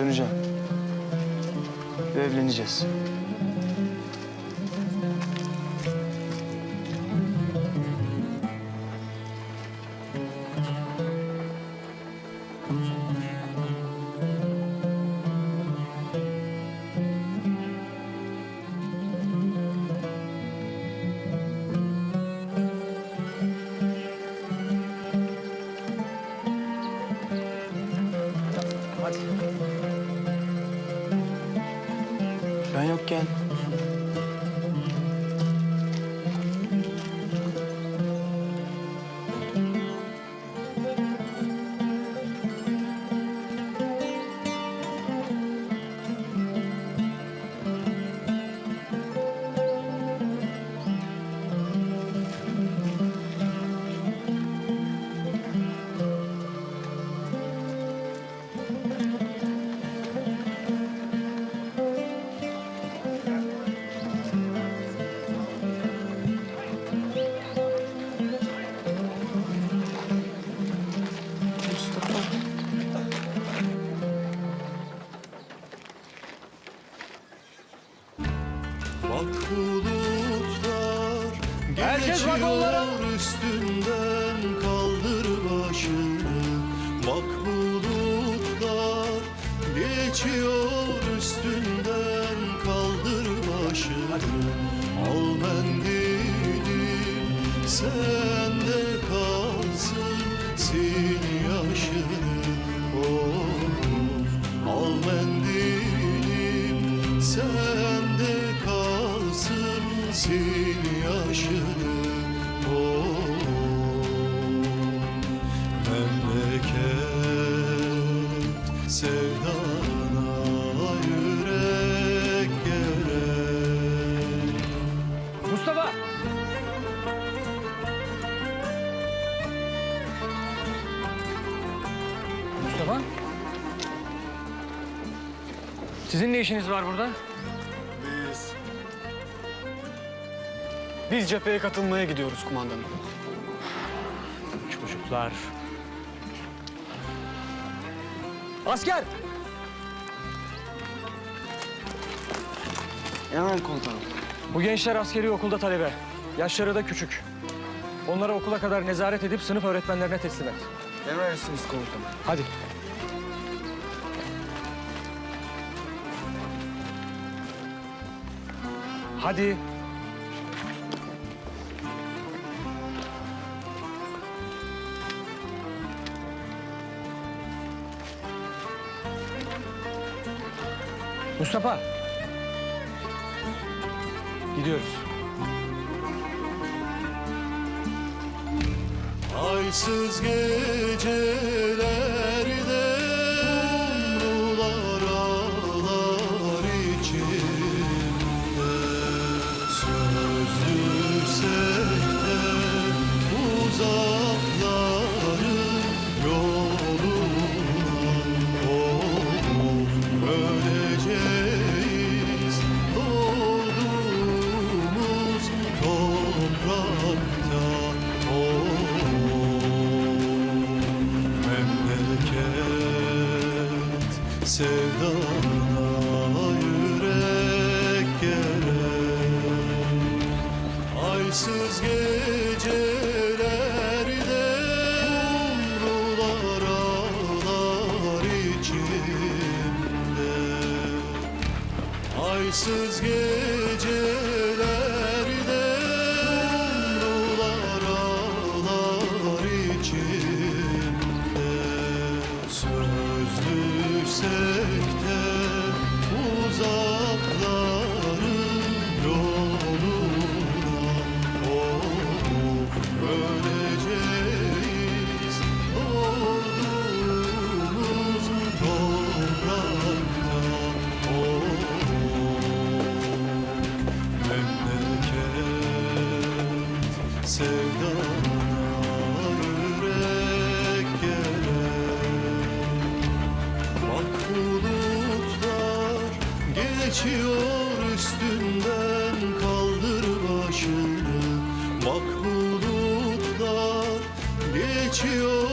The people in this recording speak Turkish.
Döneceğim. Ve evleneceğiz. Bak bulutlar Herkes geçiyor vagonlara. üstünden kaldır başını Bak bulutlar geçiyor üstünden kaldır başını Al mendili sende kalsın sil kalsın sil yaşını Of memleket sevdana Mustafa! Mustafa? Sizin ne işiniz var burada? Biz cepheye katılmaya gidiyoruz kumandanım. Çocuklar. Asker! Hemen komutanım. Bu gençler askeri okulda talebe. Yaşları da küçük. Onları okula kadar nezaret edip sınıf öğretmenlerine teslim et. Emredersiniz komutanım. Hadi. Hadi. Mustafa. Gidiyoruz. Aysız gecelerde sevdana yürek gerek. Aysız gecelerde kumrular ağlar içimde. Aysız gecelerde sevdana yürek gerek geçiyor üstünden kaldır başını. Bak geçiyor.